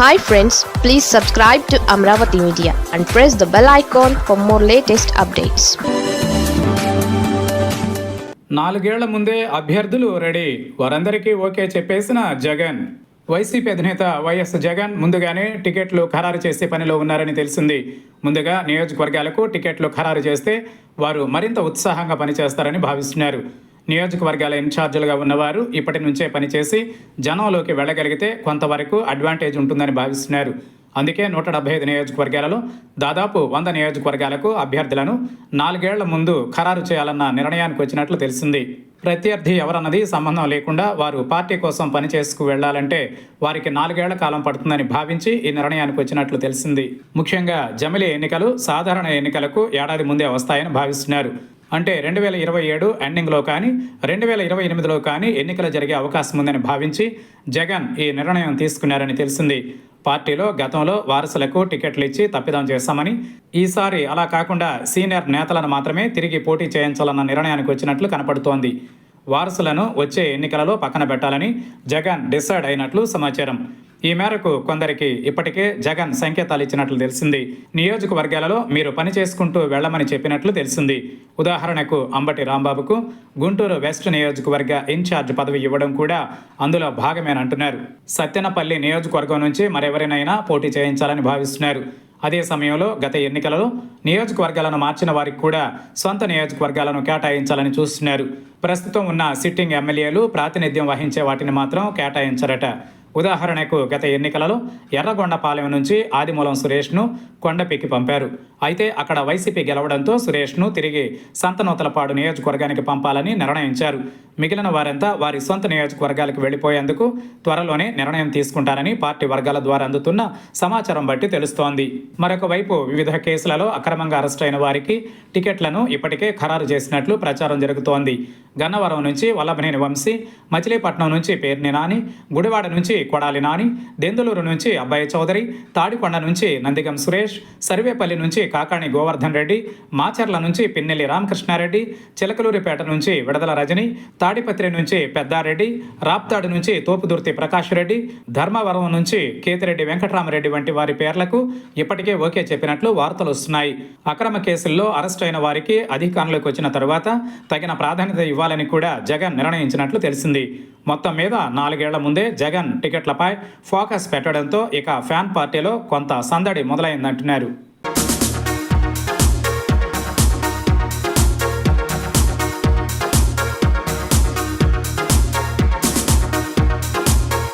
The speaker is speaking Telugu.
Hi friends please subscribe to Amaravati media and press the bell icon for more latest updates నాలుగేళ్ళ ముందే అభ్యర్థులు రెడీ. వారందరికీ ఓకే చెప్పేసిన జగన్. వైసీపీ అధినేత వైఎస్ జగన్ ముందుగానే టికెట్లు ఖరారు చేసే పనిలో ఉన్నారని తెలిసింది. ముందుగా నియోజకవర్గాలకు టికెట్లు ఖరారు చేస్తే వారు మరింత ఉత్సాహంగా పనిచేస్తారని భావిస్తున్నారు. నియోజకవర్గాల ఇన్ఛార్జీలుగా ఉన్నవారు ఇప్పటి నుంచే పనిచేసి జనంలోకి వెళ్ళగలిగితే కొంతవరకు అడ్వాంటేజ్ ఉంటుందని భావిస్తున్నారు. అందుకే నూట డెబ్బై ఐదు నియోజకవర్గాలలో దాదాపు వంద నియోజకవర్గాలకు అభ్యర్థులను నాలుగేళ్ళ ముందు ఖరారు చేయాలన్న నిర్ణయానికి వచ్చినట్లు తెలిసింది. ప్రత్యర్థి ఎవరన్నది సంబంధం లేకుండా వారు పార్టీ కోసం పనిచేసుకు వెళ్ళాలంటే వారికి నాలుగేళ్ళ కాలం పడుతుందని భావించి ఈ నిర్ణయానికి వచ్చినట్లు తెలిసింది. ముఖ్యంగా జమిలి ఎన్నికలు సాధారణ ఎన్నికలకు ఏడాది ముందే వస్తాయని భావిస్తున్నారు. అంటే రెండు వేల ఇరవై ఏడు ఎండింగ్లో కానీ రెండు వేల ఇరవై ఎనిమిదిలో కానీ ఎన్నికలు జరిగే అవకాశం ఉందని భావించి జగన్ ఈ నిర్ణయం తీసుకున్నారని తెలిసింది. పార్టీలో గతంలో వారసులకు టికెట్లు ఇచ్చి తప్పిదం చేశామని ఈసారి అలా కాకుండా సీనియర్ నేతలను మాత్రమే తిరిగి పోటీ చేయించాలన్న నిర్ణయానికి వచ్చినట్లు కనపడుతోంది. వారసులను వచ్చే ఎన్నికలలో పక్కన పెట్టాలని జగన్ డిసైడ్ అయినట్లు సమాచారం. ఈ మేరకు కొందరికి ఇప్పటికే జగన్ సంకేతాలు ఇచ్చినట్లు తెలిసింది. నియోజకవర్గాలలో మీరు పని చేసుకుంటూ వెళ్ళమని చెప్పినట్లు తెలిసింది. ఉదాహరణకు అంబటి రాంబాబుకు గుంటూరు వెస్ట్ నియోజకవర్గ ఇన్ఛార్జ్ పదవి ఇవ్వడం కూడా అందులో భాగమేనంటున్నారు సత్యనపల్లి నియోజకవర్గం నుంచి మరెవరినైనా పోటీ చేయించాలని భావిస్తున్నారు. అదే సమయంలో గత ఎన్నికలలో నియోజకవర్గాలను మార్చిన వారికి కూడా సొంత నియోజకవర్గాలను కేటాయించాలని చూస్తున్నారు. ప్రస్తుతం ఉన్న సిట్టింగ్ ఎమ్మెల్యేలు ప్రాతినిధ్యం వహించే వాటిని మాత్రం కేటాయించరట. ఉదాహరణకు గత ఎన్నికలలో ఎర్రగొండపాలెం నుంచి ఆదిమూలం సురేష్ను కొండపీకి పంపారు. అయితే అక్కడ వైసీపీ గెలవడంతో సురేష్ను తిరిగి సంతనూతలపాడు నియోజకవర్గానికి పంపాలని నిర్ణయించారు. మిగిలిన వారంతా వారి సొంత నియోజకవర్గాలకు వెళ్ళిపోయేందుకు త్వరలోనే నిర్ణయం తీసుకుంటారని పార్టీ వర్గాల ద్వారా అందుతున్న సమాచారం బట్టి తెలుస్తోంది. మరొక వైపు వివిధ కేసులలో అక్రమంగా అరెస్ట్ అయిన వారికి టికెట్లను ఇప్పటికే ఖరారు చేసినట్లు ప్రచారం జరుగుతోంది. గన్నవరం నుంచి వల్లభనేని వంశీ మచిలీపట్నం నుంచి పేర్ని నాని గుడివాడ నుంచి కొడాలి నాని దెందులూరు నుంచి అబ్బాయి చౌదరి తాడికొండ నుంచి నందిగం సురేష్ సర్వేపల్లి నుంచి కాకాణి గోవర్ధన్ రెడ్డి మాచర్ల నుంచి పిన్నెల్లి రామకృష్ణారెడ్డి చిలకలూరిపేట నుంచి విడదల రజని తాడిపత్రి నుంచి పెద్దారెడ్డి రాప్తాడు నుంచి తోపుదుర్తి ప్రకాష్ రెడ్డి ధర్మవరం నుంచి కేతిరెడ్డి వెంకటరామరెడ్డి వంటి వారి పేర్లకు ఇప్పటికే ఓకే చెప్పినట్లు వార్తలు వస్తున్నాయి. అక్రమ కేసుల్లో అరెస్ట్ అయిన వారికి అధికారంలోకి వచ్చిన తరువాత తగిన ప్రాధాన్యత ఇవ్వాలని కూడా జగన్ నిర్ణయించినట్లు తెలిసింది. మొత్తం మీద నాలుగేళ్ళ ముందే జగన్ టికెట్లపై ఫోకస్ పెట్టడంతో ఇక ఫ్యాన్ పార్టీలో కొంత సందడి మొదలైందంటున్నారు.